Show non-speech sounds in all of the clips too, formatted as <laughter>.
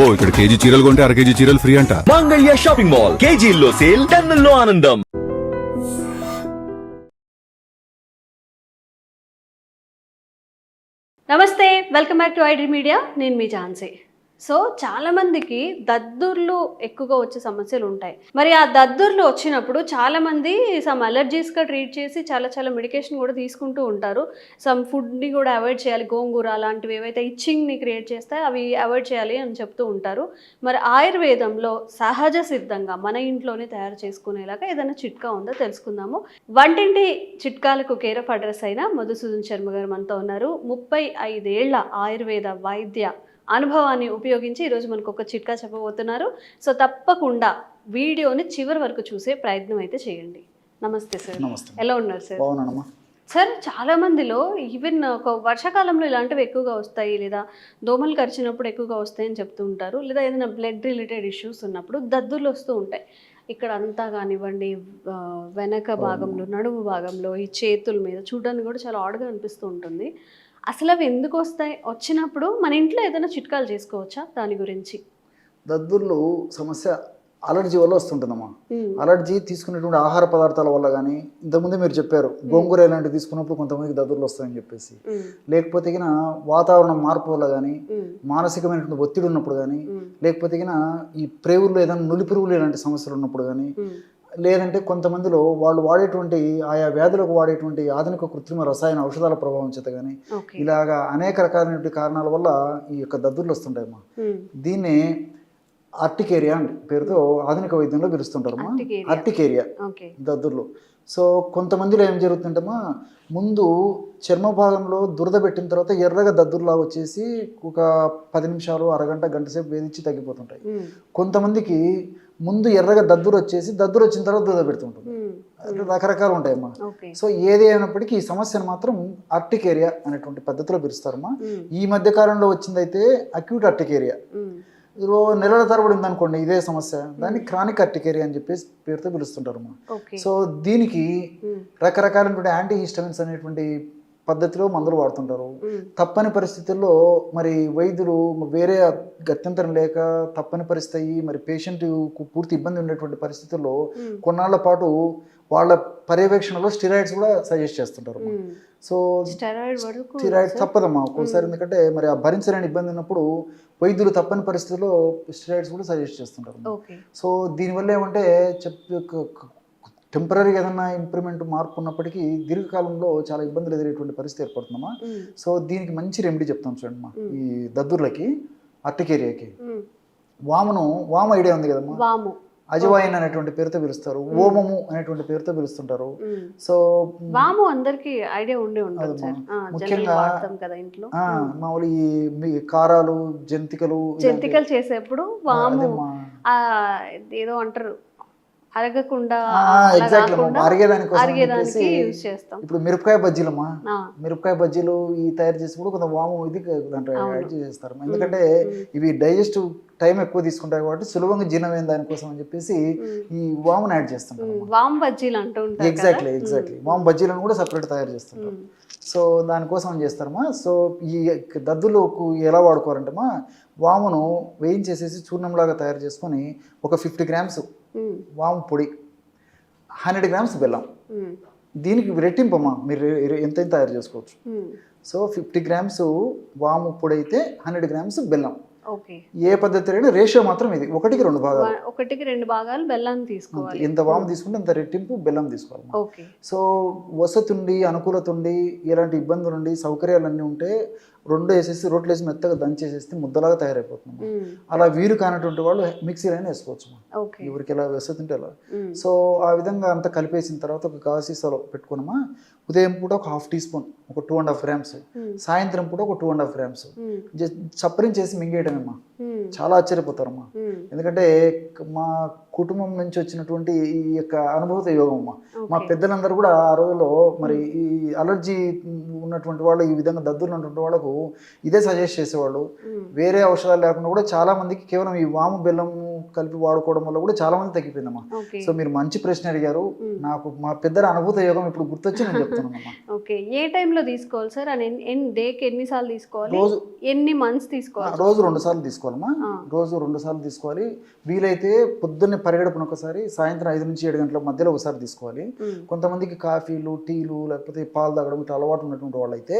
అబ్బో ఇక్కడ కేజీ చీరలు కొంటే అర కేజీ చీరలు ఫ్రీ అంట. మంగళ్య షాపింగ్ మాల్ కేజీల్లో సేల్ టన్నుల్లో ఆనందం. నమస్తే welcome back to ID media నేను మీ ఝాన్సీ. సో చాలామందికి దద్దుర్లు ఎక్కువగా వచ్చే సమస్యలు ఉంటాయి. మరి ఆ దద్దుర్లు వచ్చినప్పుడు చాలామంది సమ్ అలర్జీస్గా ట్రీట్ చేసి చాలా చాలా మెడికేషన్ కూడా తీసుకుంటూ ఉంటారు. సమ్ ఫుడ్ని కూడా అవాయిడ్ చేయాలి. గోంగూర అలాంటివి ఏవైతే ఇచ్చింగ్ని క్రియేట్ చేస్తాయి అవి అవాయిడ్ చేయాలి అని చెప్తూ ఉంటారు. మరి ఆయుర్వేదంలో సహజ సిద్ధంగా మన ఇంట్లోనే తయారు చేసుకునేలాగా ఏదైనా చిట్కా ఉందో తెలుసుకుందాము. వంటింటి చిట్కాలకు కేర్ ఆఫ్ అడ్రస్ అయిన మధుసూదన్ శర్మ గారు మనతో ఉన్నారు. ముప్పై ఐదేళ్ళ ఆయుర్వేద వైద్య అనుభవాన్ని ఉపయోగించి ఈరోజు మనకు ఒక చిట్కా చెప్పబోతున్నారు. సో తప్పకుండా వీడియోని చివరి వరకు చూసే ప్రయత్నం అయితే చేయండి. నమస్తే సార్. నమస్తే. ఎలా ఉన్నారు సార్? బాగున్నానమ్మా. సార్ చాలా మందిలో ఈవెన్ ఒక వర్షాకాలంలో ఇలాంటివి ఎక్కువగా వస్తాయి లేదా దోమలు కరిచినప్పుడు ఎక్కువగా వస్తాయని చెప్తూ ఉంటారు లేదా ఏదైనా బ్లడ్ రిలేటెడ్ ఇష్యూస్ ఉన్నప్పుడు దద్దుర్లు వస్తూ ఉంటాయి. ఇక్కడ అంతా కానివ్వండి వెనక భాగంలో నడుము భాగంలో ఈ చేతుల మీద చూడడానికి కూడా చాలా ఆడ్గా అనిపిస్తూ ఉంటుంది. అసలు అవి ఎందుకు వస్తాయి వచ్చినప్పుడు మన ఇంట్లో ఏదైనా చిట్కాలు చేసుకోవచ్చా దాని గురించి దద్దుర్లు సమస్య అలర్జీ వల్ల వస్తుంటుందమ్మా మ్మ్. అలర్జీ తీసుకునేటువంటి ఆహార పదార్థాల వల్ల కానీ ఇంతకుముందే మీరు చెప్పారు గోంగూర ఇలాంటివి తీసుకున్నప్పుడు కొంతమందికి దద్దుర్లు వస్తాయని చెప్పేసి. లేకపోతే వాతావరణం మార్పు వల్ల కానీ. మానసికమైనటువంటి ఒత్తిడి ఉన్నప్పుడు కానీ. లేకపోతే ఈ ప్రేవుల్లో ఏదైనా నులి పురుగులు ఇలాంటి సమస్యలు ఉన్నప్పుడు కానీ. లేదంటే కొంతమందిలో వాళ్ళు వాడేటువంటి ఆయా వ్యాధులకు వాడేటువంటి ఆధునిక కృత్రిమ రసాయన ఔషధాల ప్రభావం చేత కానీ ఇలాగా అనేక రకాలైనటువంటి కారణాల వల్ల ఈ యొక్క దద్దుర్లు వస్తుంటాయమ్మా. మ్మ్. దీన్ని ఆర్టికేరియా అని పేరుతో ఆధునిక వైద్యంలో పిలుస్తుంటారమ్మా. ఆర్టికేరియా. ఓకే. దద్దుర్లు. సో కొంతమందిలో ఏం జరుగుతుంటమ్మా ముందు చర్మ భాగంలో దురద పెట్టిన తర్వాత ఎర్రగా దద్దుర్లా వచ్చేసి ఒక పది నిమిషాలు అరగంట గంట సేపు వేధించి తగ్గిపోతుంటాయి. కొంతమందికి ముందు ఎర్రగా దద్దురు వచ్చేసి దద్దురు వచ్చిన తర్వాత దురద పెడుతుంటుంది రకరకాలు ఉంటాయమ్మా. సో ఏది అయినప్పటికీ ఈ సమస్యను మాత్రం ఆర్టికేరియా అనేటువంటి పద్ధతిలో పిలుస్తారమ్మా. మ్మ్. ఈ మధ్య కాలంలో వచ్చిందైతే అక్యూట్ ఆర్టికేరియా మ్మ్. నెలల తరబడి ఉందనుకోండి ఇదే సమస్య. దాన్ని క్రానిక్ అర్టికేరియా అని చెప్పేసి పేరుతో పిలుస్తుంటారు సో దీనికి. రకరకాలైనటువంటి యాంటీ హిస్టమిన్స్ అనేటువంటి పద్ధతిలో మందులు వాడుతుంటారు. తప్పని పరిస్థితుల్లో మరి వైద్యులు వేరే గత్యంతరం లేక తప్పని పరిస్థితి అయ్యి మరి పేషెంట్కు పూర్తి ఇబ్బంది ఉండేటువంటి పరిస్థితుల్లో. కొన్నాళ్ళ పాటు వాళ్ళ పర్యవేక్షణలో స్టిరాయిడ్స్ కూడా సజెస్ట్ చేస్తుంటారు. సో స్టెరాయిడ్ తప్పదమ్మా ఒక్కోసారి ఎందుకంటే మరి ఆ భరించలేని ఇబ్బంది ఉన్నప్పుడు వైద్యులు తప్పని పరిస్థితుల్లో స్టిరాయిడ్స్ కూడా సజెస్ట్ చేస్తుంటారు సో దీనివల్ల ఏమంటే చెప్ టెంపరీగా ఏదన్నా ఇంప్రూవ్మెంట్ మార్పు ఉన్నప్పటికీ దీర్ఘకాలంలో చాలా ఇబ్బందులు ఎదురేటువంటి పరిస్థితి ఏర్పడుతుందమ్మా. మ్మ్. సో దీనికి మంచి రెమెడీ చెప్తాం చూడండి మా మ్మ్. ఈ దద్దుర్లకి అర్టికేరియాకి మ్మ్. వామును వామ ఐడియా ఉంది కదమ్మా. వాము. అజవాయిన్ అనేటువంటి పేరుతో పిలుస్తారు. ఓమము అనేటువంటి పేరుతో పిలుస్తుంటారు. సో వాము అందరికి ఐడియా ఉండే ఉంటుంది ముఖ్యంగా- మామూలు ఈ కారాలు జంతికలు జంతికలు చేసేప్పుడు వాము ఏదో అంటారు. అరగకుండా అరిగేదానికి యూజ్ చేస్తాం ఇప్పుడు మిరపకాయ బజ్జీలమ్మా మిరపకాయ బజ్జీలు ఈ తయారు చేసినప్పుడు కొంత వాము ఇది దాంట్లో. యాడ్ చేస్తారు ఎందుకంటే. ఇవి డైజెస్టివ్ టైం ఎక్కువ తీసుకుంటాయి కాబట్టి సులభంగా జీర్ణమైన దానికోసం అని చెప్పేసి. ఈ వామును యాడ్ చేస్తుంటారు. వామ్ బజ్జీలు అంటూ. ఎగ్జాక్ట్లీ ఎగ్జాక్ట్లీ వాము బజ్జీలను కూడా సపరేట్ తయారు చేస్తుంటారు. సో దానికోసం చేస్తారమ్మా సో ఈ దద్దులకు ఎలా వాడుకోవాలంటేమా వామును వేయించేసేసి చూర్ణంలాగా తయారు చేసుకొని ఒక ఫిఫ్టీ గ్రామ్స్. వాము పొడి. హండ్రెడ్ గ్రామ్స్ బెల్లం. దీనికి రెట్టింపమ్మా. మీరు ఎంతైనా తయారు చేసుకోవచ్చు. సో ఫిఫ్టీ గ్రామ్స్ వాము పొడి అయితే హండ్రెడ్ గ్రామ్స్ బెల్లం. ఏ పద్ధతి అయినా రేషియో మాత్రం ఇది. ఒకటికి రెండు భాగాలు. ఒకటికి రెండు భాగాలు బెల్లాన్ని తీసుకోవాలి. ఎంత వాము తీసుకుంటే అంత రెట్టింపు బెల్లం తీసుకోవాలి. సో వసతి ఉండి అనుకూలత ఉండి ఎలాంటి ఇబ్బందులు ఉండి సౌకర్యాలన్నీ ఉంటే రెండు వేసేసి రోట్లు వేసి మెత్తగా దంచేసేస్తే ముద్దలాగా తయారైపోతుంది. అలా వీలు కానటువంటి వాళ్ళు మిక్సీలైనా వేసుకోవచ్చు ఓకే. ఎవరికి ఎలా వసతి ఉంటే అలా. మ్మ్. సో ఆ విధంగా అంతా కలిపేసిన తర్వాత ఒక గాసీసాలో పెట్టుకున్నామా? ఉదయం పూట ఒక హాఫ్ టీ స్పూన్ ఒక టూ అండ్ హాఫ్ గ్రామ్స్. సాయంత్రం పూట ఒక two and half grams. Just చప్పరించేసి మింగేయడమేమ్మా మ్మ్. చాలా ఆశ్చర్యపోతారమ్మా మ్మ్. ఎందుకంటే మా కుటుంబం నుంచి వచ్చినటువంటి ఈ యొక్క అనుభూత యోగం అమ్మా మా. పెద్దలందరూ కూడా ఆ రోజుల్లో మరి ఈ అలర్జీ ఉన్నటువంటి వాళ్ళు ఈ విధంగా దద్దులు ఉన్నటువంటి వాళ్ళకు ఇదే సజెస్ట్ చేసేవాళ్ళు. వేరే ఔషధాలు లేకుండా కూడా చాలా మందికి కేవలం ఈ వాము బెల్లం కలిపి వాడుకోవడం వల్ల కూడా చాలా మంది తగ్గిపోయిందమ్మా. సో మీరు మంచి ప్రశ్న అడిగారు. నాకు మా పెద్దల అనుభూత యోగం ఇప్పుడు గుర్తొచ్చి నేను చెప్తున్నానమ్మా. ఓకే. ఏ టైంలో తీసుకోవాలి సార్? అని ఎన్ని డేకి ఎన్నిసార్లు తీసుకోవాలి? రోజు ఎన్ని మంత్స్ తీసుకోవాలి? రోజు రెండు సార్లు తీసుకోవాలమ్మా. రోజు రెండు సార్లు తీసుకోవాలి. వీలైతే పొద్దున్నే పరిగెడుపున ఒకసారి సాయంత్రం ఐదు నుంచి ఏడు గంటల మధ్యలో ఒకసారి తీసుకోవాలి. కొంతమందికి కాఫీలు టీలు లేకపోతే పాలు తాగడం ఇట్లా అలవాటు ఉన్నటువంటి వాళ్ళైతే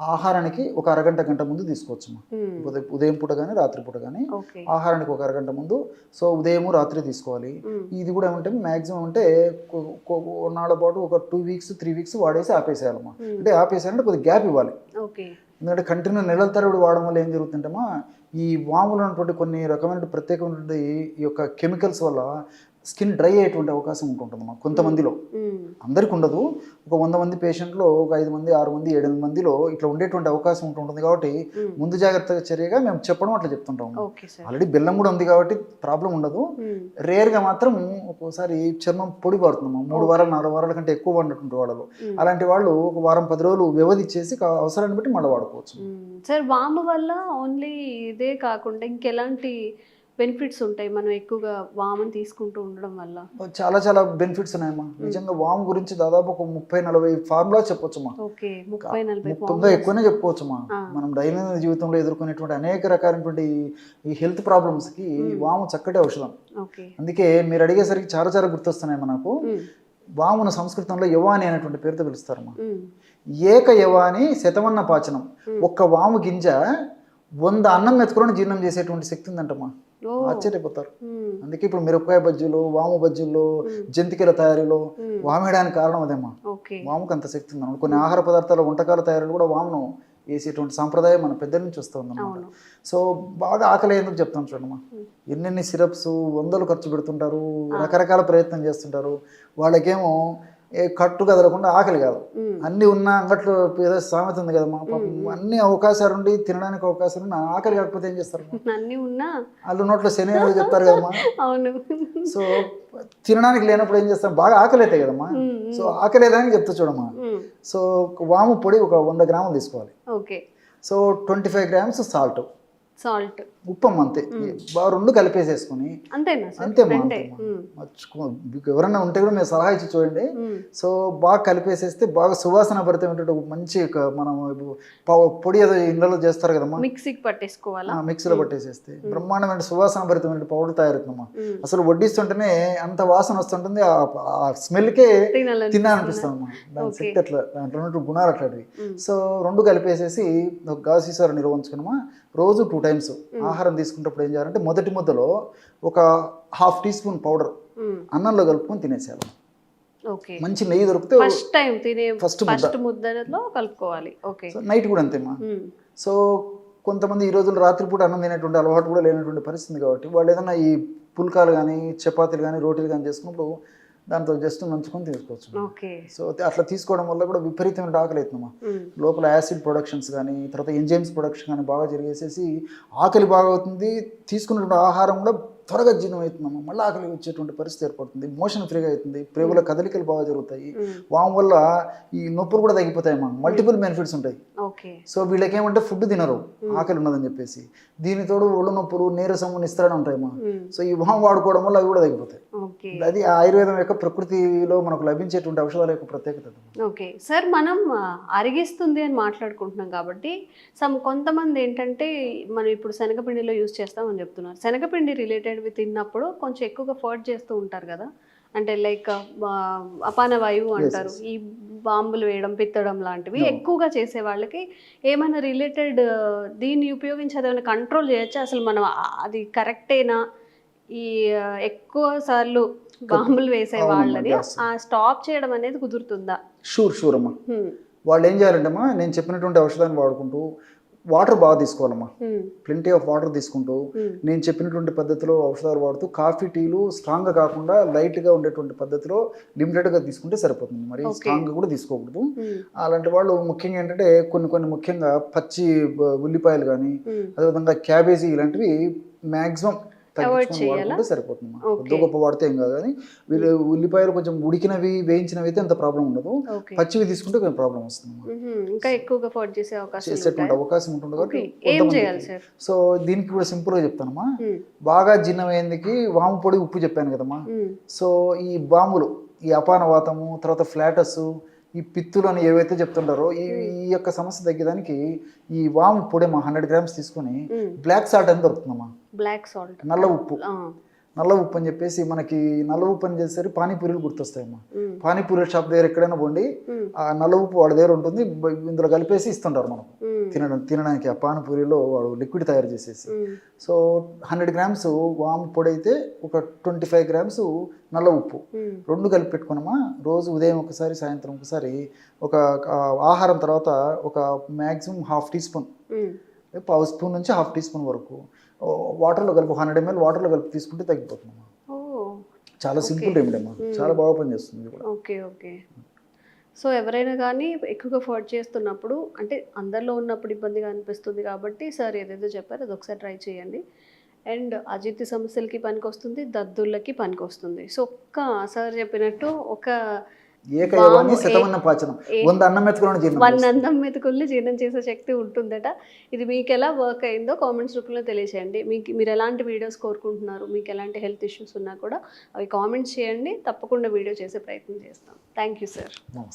ఆహారానికి ఒక అరగంట గంట ముందు తీసుకోవచ్చు మ్మ్. ఉదయం ఉదయం పూట కానీ రాత్రి పూట కానీ ఆహారానికి ఒక అరగంట ముందు. సో ఉదయము రాత్రి తీసుకోవాలి. మ్మ్. ఇది కూడా ఏమంటే మ్యాక్సిమం అంటే నాళ్ళ పాటు ఒక టూ వీక్స్ త్రీ వీక్స్ వాడేసి ఆపేసేయాలమ్మా. మ్మ్. అంటే ఆపేసేయాలంటే కొద్దిగా గ్యాప్ ఇవ్వాలి. ఎందుకంటే కంటిన్యూ నెలల తరబడి వాడడం వల్ల ఏం జరుగుతుంటేమా ఈ వాములో ఉన్నటువంటి కొన్ని రకమైన ప్రత్యేకమైనటువంటి ఈ యొక్క కెమికల్స్ వల్ల స్కిన్ డ్రై అయ్యేటువంటి అవకాశం ఉంటుంటుందమ్మా కొంతమందిలో. అందరికి ఉండదు ఒక వంద మంది పేషెంట్లో ఒక ఐదు మంది ఆరు మంది ఏడెనిమిది మందిలో ఇట్లా ఉండేటువంటి అవకాశం ఉంటుంటుంది కాబట్టి. ముందు జాగ్రత్త చర్యగా మేము చెప్పడం అట్లా సార్ ఆల్రెడీ బెల్లం కూడా ఉంది కాబట్టి ప్రాబ్లం ఉండదు. రేర్గా మాత్రం ఒక్కోసారి చర్మం పొడి పడుతుందమ్మా మూడు వారాలు నాలుగు వారాల కంటే ఎక్కువ పడినటువంటి వాళ్ళలో. అలాంటి వాళ్ళు ఒక వారం పది రోజులు వ్యవధి కా- అవసరాన్ని బట్టి మళ్ళీ వాడుకోవచ్చు. సార్ వాము వల్ల ఓన్లీ ఇదే కాకుండా ఇంకెలాంటి బెనిఫిట్స్ ఉంటాయి మనం ఎక్కువగా వాముని తీసుకుంటూ ఉండడం వల్ల. చాలా చాలా బెనిఫిట్స్ ఉన్నాయమ్మా. నిజంగా వామ్ గురించి దాదాపు ఒక ముప్పై నలభై ఫార్ములా చెప్పొచ్చమ్మా. ఓకే ముప్పై నలభై ఎక్కువనే చెప్పుకోవచ్చమ్మా. ఆ. మనం దైనందిన జీవితంలో ఎదుర్కొనేటువంటి అనేక రకాలైనటువంటి ఈ- హెల్త్ ప్రాబ్లమ్స్కి వాము చక్కటి ఔషధం. అందుకే మీరు అడిగేసరికి చాలా చాలా గుర్తొస్తున్నాయి మనకు. మ్మ్. వామును సంస్కృతంలో యవాని అనేటువంటి పేరుతో పిలుస్తారమ్మా. మ్మ్. ఏక యవాని శతమన్న పాచనం. ఒక్క వాము గింజ వంద అన్నం మెతుకులను జీర్ణం చేసేటువంటి శక్తి ఉందంటమ్మా. ఆశ్చర్యపోతారు. అందుకే ఇప్పుడు మిరపకాయ బజ్జీలు వాము బజ్జీల్లో జంతికల తయారీలో. వామేయడానికి కారణం అదేమ్మా. ఓకే. వాముకు అంత శక్తి ఉందన్నమాట కొన్ని ఆహార పదార్థాల వంటకాల తయారీలు కూడా వామును వేసేటువంటి సాంప్రదాయం మన పెద్దల నుంచి వస్తూ ఉందన్నమాట. అవును. సో బాగా ఆకలి ఎందుకు చెప్తాను చూడమ్మా. ఎన్నెన్ని సిరప్స్ వందలు ఖర్చు పెడుతుంటారు రకరకాల ప్రయత్నం చేస్తుంటారు. వాళ్ళకేమో ఏ కట్టు కదలకుండా ఆకలి కాదు. అన్ని ఉన్న అంగట్లో ఏదో సామెత ఉంది కదమ్మా పాపం. అన్ని అవకాశాలు ఉండి తినడానికి అవకాశాలు ఉన్నా ఆకలి కాకపోతే ఏం చేస్తారు? <laughs> అన్నీ ఉన్నా. వాళ్ళు నోట్లో శని చెప్తారు కదమ్మా <laughs> అవును. సో తినడానికి లేనప్పుడు ఏం చేస్తాం? బాగా ఆకలి అవుతాయి కదమ్మా మ్మ్. సో ఆకలి లేదని చెప్తా చూడమ్మా మ్మ్. సో వాము పొడి ఒక వంద గ్రాములు తీసుకోవాలి. Okay. So twenty five grams salt. Salt. ఉప్పమ్మ అంతే. బాగా రెండు కలిపేసేసుకొని అంతేనా. మ్మ్. మర్చిపో- ఎవరైనా ఉంటే కూడా మీరు సలహా ఇచ్చి చూడండి. మ్మ్. సో బాగా కలిపేసేస్తే బాగా సువాసన భరితమైనటువంటి మంచి మనం పొడి ఏదో ఇండ్లలో చేస్తారు కదమ్మా? మిక్సీకి పట్టేసుకోవాలా? మిక్సీలో పట్టేసేస్తే. బ్రహ్మాండమైన సువాసన భరితమైన పౌడర్ తయారవుతుందమ్మా. మ్మ్. అసలు వడ్డిస్తుంటేనే అంత వాసన వస్తుంటుంది ఆ- స్మెల్కే తినాలని తినాలనిపిస్తుంది? అమ్మా దాని. శక్తి అట్లా దాంట్లో గుణాలు అట్లాంటివి. మ్మ్. సో రెండు కలిపేసేసి ఒక నిల్వ ఉంచుకున్నామా? రోజు టూ టైమ్స్ ఆహారం తీసుకున్నప్పుడు ఏం చేయాలంటే మొదటి ముద్దలో ఒక హాఫ్ టీ స్పూన్ పౌడర్. అన్నంలో కలుపుకొని తినేసేయాలి మంచి నెయ్యి దొరికితే ఫస్ట్ టైం తినే. ఫస్ట్ ముద్దలో కలుపుకోవాలి ఓకే నైట్ కూడా అంతేమ్మా మ్మ్. సో కొంతమంది ఈ రోజుల్లో రాత్రిపూట అన్నం తినేటువంటి అలవాటు కూడా లేనటువంటి పరిస్థితి కాబట్టి వాళ్ళు ఏదైనా ఈ పుల్కాలు కానీ చపాతీలు కానీ రోటీలు కానీ చేసుకున్నప్పుడు దాంతో జస్ట్ నంచుకొని తీసుకోవచ్చు. సో అట్లా తీసుకోవడం వల్ల కూడా విపరీతమైన ఆకలి అవుతుందమ్మా. మ్మ్. లోపల యాసిడ్ ప్రొడక్షన్స్ కానీ తర్వాత ఎంజైమ్స్ ప్రొడక్షన్ కానీ బాగా జరిగేసేసి ఆకలి బాగా అవుతుంది. తీసుకున్నటువంటి ఆహారం కూడా త్వరగా జీర్ణం అవుతుందమ్మా. మళ్ళీ ఆకలి వచ్చేటువంటి పరిస్థితి ఏర్పడుతుంది. మోషన్ ఫ్రీగా అవుతుంది. ప్రేగుల కదలికలు బాగా జరుగుతాయి. వామ్ వల్ల ఈ నొప్పులు కూడా తగ్గిపోతాయమ్మా. మల్టిపుల్ బెనిఫిట్స్ ఉంటాయి. సో వీళ్ళకి ఏమంటే ఫుడ్ తినరు. ఆకలి ఉన్నదని చెప్పేసి. దీనితోడు ఒళ్ళు నొప్పులు నీరసము నిస్త్రాణ ఉంటాయమ్మా. మ్మ్. సో ఈ వామ్ వాడుకోవడం వల్ల అవి కూడా తగ్గిపోతాయి. అది ఆయుర్వేదం యొక్క ప్రకృతిలో మనకు లభించేటువంటి ఔషధాల యొక్క ప్రత్యేకత. ఓకే. సార్ మనం అరిగిస్తుంది అని మాట్లాడుకుంటున్నాం కాబట్టి సమ్ కొంతమంది ఏంటంటే మనం ఇప్పుడు శనగపిండిలో యూజ్ చేస్తామని చెప్తున్నారు. శనగపిండి రిలేటెడ్వి తిన్నప్పుడు కొంచెం ఎక్కువగా ఫర్ట్ చేస్తూ ఉంటారు కదా? అంటే లైక్ అపాన వాయువు అంటారు. ఈ బాంబులు వేయడం పిత్తడం లాంటివి ఎక్కువగా చేసే వాళ్ళకి ఏమైనా రిలేటెడ్ దీన్ని ఉపయోగించి అదేమైనా కంట్రోల్ చేయొచ్చా? అసలు మనం అది కరెక్టేనా ఈ ఎక్కువ సార్లు బాంబులు వేసే. ఆ స్టాప్ చేయడం అనేది కుదురుతుందా షూర్ షూర్ అమ్మా. వాళ్ళు ఏం చేయాలంటమ్మా నేను చెప్పినటువంటి ఔషధాన్ని వాడుకుంటూ వాటర్ బాగా తీసుకోవాలమ్మా. ప్lenty ఆఫ్ వాటర్ తీసుకుంటూ. నేను చెప్పినటువంటి పద్ధతిలో ఔషధాలు వాడుతూ కాఫీ టీలు స్ట్రాంగ్గా కాకుండా లైట్గా ఉండేటువంటి పద్ధతిలో లిమిటెడ్గా తీసుకుంటే సరిపోతుంది మరి. స్ట్రాంగ్గా కూడా తీసుకోకూడదు. అలాంటి వాళ్ళు ముఖ్యంగా ఏంటంటే కొన్ని కొన్ని ముఖ్యంగా పచ్చి ఉల్లిపాయలు కానీ. అదేవిధంగా క్యాబేజీ ఇలాంటివి మ్యాక్సిమం తగ్గించుకొని సరిపోతుంది. కొద్ది గొప్ప వాడితే ఏం కాదు కానీ వీళ్ళు ఉల్లిపాయలు కొంచెం ఉడికినవి వేయించినవి అయితే అంత ప్రాబ్లం ఉండదు. పచ్చివి తీసుకుంటే కొంచెం ప్రాబ్లం వస్తుంది. ఇంకా ఎక్కువగా ఫోర్డ్ చేసే అవకాశం చేసేటువంటి అవకాశం ఉంటుంది కాబట్టి సో దీనికి కూడా సింపుల్గా చెప్తానమ్మా. మ్మ్. బాగా జీర్ణమయ్యేందుకు వాము పొడి ఉప్పు చెప్పాను కదమ్మా. మ్మ్. సో ఈ బాంబులు ఈ అపానవాతము తర్వాత ఫ్లాటస్ ఈ పిత్తులు అని ఏవైతే చెప్తుంటారో ఈ ఈ యొక్క సమస్య తగ్గడానికి ఈ వాము పొడి మా హండ్రెడ్ గ్రామ్స్ తీసుకొని. బ్లాక్ సాల్ట్ అని దొరుకుతుందమ్మా. బ్లాక్ సాల్ట్ నల్ల ఉప్పు. నల్ల ఉప్పు అని చెప్పేసి మనకి నల్ల ఉప్పు అని చేసేసరికి పానీపూరీలు గుర్తొస్తాయమ్మా మ్మ్. పానీపూరి షాప్ దగ్గర ఎక్కడైనా పోండి. ఆ నల్ల ఉప్పు వాడి దగ్గర ఉంటుంది ఇందులో కలిపేసి ఇస్తుంటారు మనం. తినడం తినడానికి ఆ పానీపూరిలో వాడు లిక్విడ్ తయారు చేసేసి. సో హండ్రెడ్ గ్రామ్స్ వాము పొడి అయితే ఒక ట్వంటీ ఫైవ్ గ్రామ్స్ నల్ల ఉప్పు. రెండు కలిపి పెట్టుకున్నామా రోజు ఉదయం ఒకసారి సాయంత్రం ఒకసారి ఒక ఆహారం తర్వాత ఒక మ్యాక్సిమం హాఫ్ టీ స్పూన్. పావు స్పూన్ నుంచి హాఫ్ టీ స్పూన్ వరకు వాటర్లో కలిపి హండ్రెడ్ ఎంఎల్ వాటర్లో కలిపి తీసుకుంటే తగ్గిపోతుందమ్మా ఓ చాలా సింపుల్ రెమెడీ అమ్మా. చాలా బాగా పనిచేస్తుంది కూడా. Okay okay. సో ఎవరైనా కానీ ఎక్కువగా ఫోర్డ్ చేస్తున్నప్పుడు అంటే అందరిలో ఉన్నప్పుడు ఇబ్బందిగా అనిపిస్తుంది కాబట్టి సార్ ఏదేదో చెప్పారు అది ఒకసారి ట్రై చేయండి. అండ్ అజిత్ సమస్యలకి పనికొస్తుంది దద్దుర్లకి పనికొస్తుంది. సో ఒక్క సార్ చెప్పినట్టు ఒక ఏకయోగాన్ని శతమన్న పాచనం. ఏ- వంద అన్నం మెతుకులను జీర్ణం మెతుకుల్ని చేసే శక్తి ఉంటుందట. ఇది మీకు ఎలా వర్క్ అయిందో కామెంట్స్ రూపంలో తెలియచేయండి. మీకు మీరు ఎలాంటి వీడియోస్ కోరుకుంటున్నారు? మీకు ఎలాంటి హెల్త్ ఇష్యూస్ ఉన్నా కూడా అవి కామెంట్స్ చేయండి. తప్పకుండా వీడియో చేసే ప్రయత్నం చేస్తాం. థ్యాంక్ యూ సార్ నమస్తే.